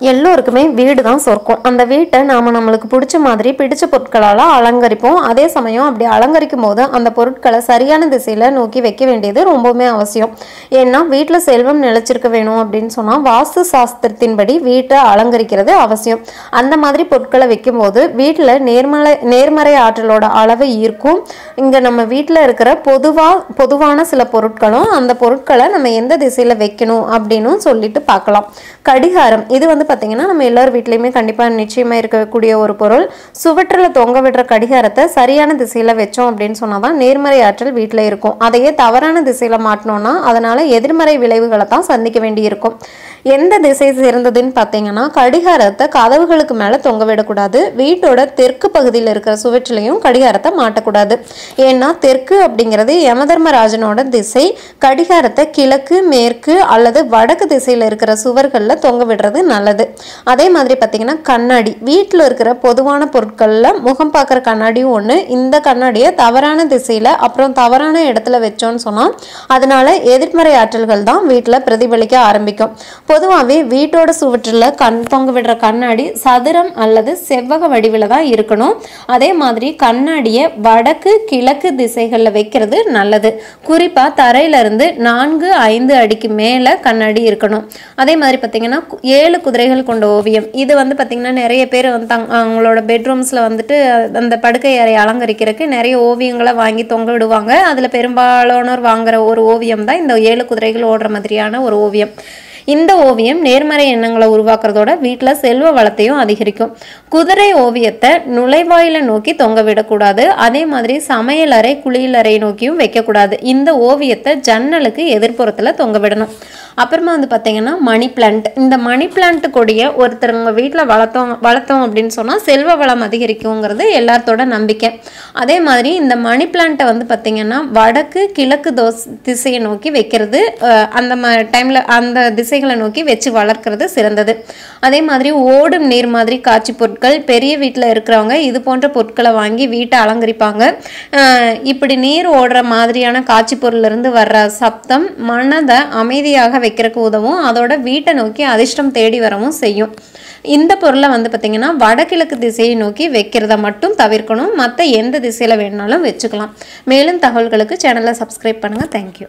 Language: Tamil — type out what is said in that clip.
எல்லோருக்குமே வீடு தான் சொர்க்கம். அந்த வீட்டை நாம் நம்மளுக்கு பிடிச்ச மாதிரி பிடிச்ச பொருட்களால் அலங்கரிப்போம். அதே சமயம் அப்படி அலங்கரிக்கும் போது அந்த பொருட்களை சரியான திசையில் நோக்கி வைக்க வேண்டியது ரொம்பவுமே அவசியம். ஏன்னா வீட்டில் செல்வம் நிலைச்சிருக்க வேணும் அப்படின்னு சொன்னால் வாஸ்து சாஸ்திரத்தின்படி வீட்டை அலங்கரிக்கிறது அவசியம். அந்த மாதிரி பொருட்களை வைக்கும்போது வீட்டில் நேர்மலை நேர்மறை ஆற்றலோட அளவு ஈர்க்கும். இங்கே நம்ம வீட்டில் இருக்கிற பொதுவாக பொதுவான சில பொருட்களும் அந்த பொருட்களை நம்ம எந்த திசையில் வைக்கணும் அப்படின்னு சொல்லிட்டு பார்க்கலாம். கடிகாரம். இது வந்து பார்த்தீங்கன்னா நம்ம எல்லார் வீட்லேயுமே கண்டிப்பாக நிச்சயமாக இருக்கக்கூடிய ஒரு பொருள். சுவற்றில் தொங்க விடுற கடிகாரத்தை சரியான திசையில் வச்சோம் அப்படின்னு சொன்னால் தான் நேர்மறை ஆற்றல் வீட்டில் இருக்கும். அதையே தவறான திசையில் மாட்டினோன்னா அதனால் எதிர்மறை விளைவுகளை தான் சந்திக்க வேண்டியிருக்கும். எந்த திசை சிறந்ததுன்னு பார்த்தீங்கன்னா கடிகாரத்தை கதவுகளுக்கு மேலே தொங்க விடக்கூடாது. வீட்டோட தெற்கு பகுதியில் இருக்கிற சுவற்றிலையும் கடிகாரத்தை மாட்டக்கூடாது. ஏன்னா தெற்கு அப்படிங்கிறது யமதர்மராஜனோட திசை. கடிகாரத்தை கிழக்கு மேற்கு அல்லது வடக்கு திசையில் இருக்கிற சுவர்களில் தொங்க விடுறது நல்லது. அதே மாதிரி பார்த்தீங்கன்னா கண்ணாடி. வீட்டில் இருக்கிற பொதுவான பொருட்களில் முகம் பார்க்குற கண்ணாடியும் ஒன்று இந்த கண்ணாடியை தவறான திசையில் அப்புறம் தவறான இடத்துல வச்சோன்னு சொன்னால் அதனால எதிர்மறை ஆற்றல்கள் தான் வீட்டில் பிரதிபலிக்க ஆரம்பிக்கும். பொதுவாகவே வீட்டோட சுவற்றில் கண் தொங்க விடுற கண்ணாடி சதுரம் அல்லது செவ்வக வடிவில் தான் இருக்கணும். அதே மாதிரி கண்ணாடியை வடக்கு கிழக்கு திசைகளில் வைக்கிறது நல்லது. குறிப்பாக தரையிலிருந்து நான்கு ஐந்து அடிக்கு மேலே கண்ணாடி இருக்கணும். அதே மாதிரி பார்த்தீங்கன்னா ஏழு குதிரை குதிரைகள் கொண்ட ஓவியம். இது வந்து பார்த்தீங்கன்னா நிறைய பேர் வந்து தங் அவங்களோட பெட்ரூம்ஸில் வந்துட்டு அந்த படுக்கை அறை அலங்கரிக்கிறதுக்கு நிறைய ஓவியங்களை வாங்கி தொங்க விடுவாங்க. அதில் பெரும்பாலானோர் வாங்குற ஒரு ஓவியம் தான் இந்த ஏழு குதிரைகள் ஓடுற மாதிரியான ஒரு ஓவியம். இந்த ஓவியம் நேர்மறை எண்ணங்களை உருவாக்குறதோட வீட்டில் செல்வ வளத்தையும் அதிகரிக்கும். குதிரை ஓவியத்தை நுழைவாயில நோக்கி தொங்க விடக்கூடாது. அதே மாதிரி சமையலறை குளியலறை நோக்கியும் வைக்கக்கூடாது. இந்த ஓவியத்தை ஜன்னலுக்கு எதிர்ப்புறத்தில் தொங்க விடணும். அப்புறமா வந்து பார்த்தீங்கன்னா மணி பிளான்ட் இந்த மணி பிளான்ட் கொடியை ஒருத்தருங்க வீட்டில் வளர்த்தோம் வளர்த்தோம் அப்படின்னு சொன்னால் செல்வ வளம் அதிகரிக்குங்கிறது எல்லாத்தோட நம்பிக்கை. அதே மாதிரி இந்த மணி பிளான்ட்டை வந்து பார்த்தீங்கன்னா வடக்கு கிழக்கு தோஸ் திசையை நோக்கி வைக்கிறது அந்த ம டைமில் அந்த திசைகளை நோக்கி வச்சு வளர்க்குறது சிறந்தது. அதே மாதிரி ஓடும் நீர் மாதிரி காட்சி பொருட்கள் பெரிய வீட்டில் இருக்கிறவங்க இது போன்ற பொருட்களை வாங்கி வீட்டை அலங்கரிப்பாங்க. இப்படி நீர் ஓடுற மாதிரியான காட்சி பொருளிலிருந்து வர்ற சப்தம் மனதை அமைதியாக வைக்கிறதுக்கு உதவும். அதோட வீட்டை நோக்கி அதிர்ஷ்டம் தேடி வரவும் செய்யும். இந்த பொருளை வந்து பார்த்திங்கன்னா வடகிழக்கு திசையை நோக்கி வைக்கிறத மட்டும் தவிர்க்கணும். மற்ற எந்த திசையில் வேணுனாலும் வச்சுக்கலாம். மேலும் தகவல்களுக்கு சேனலை சப்ஸ்கிரைப் பண்ணுங்கள் தேங்க்யூ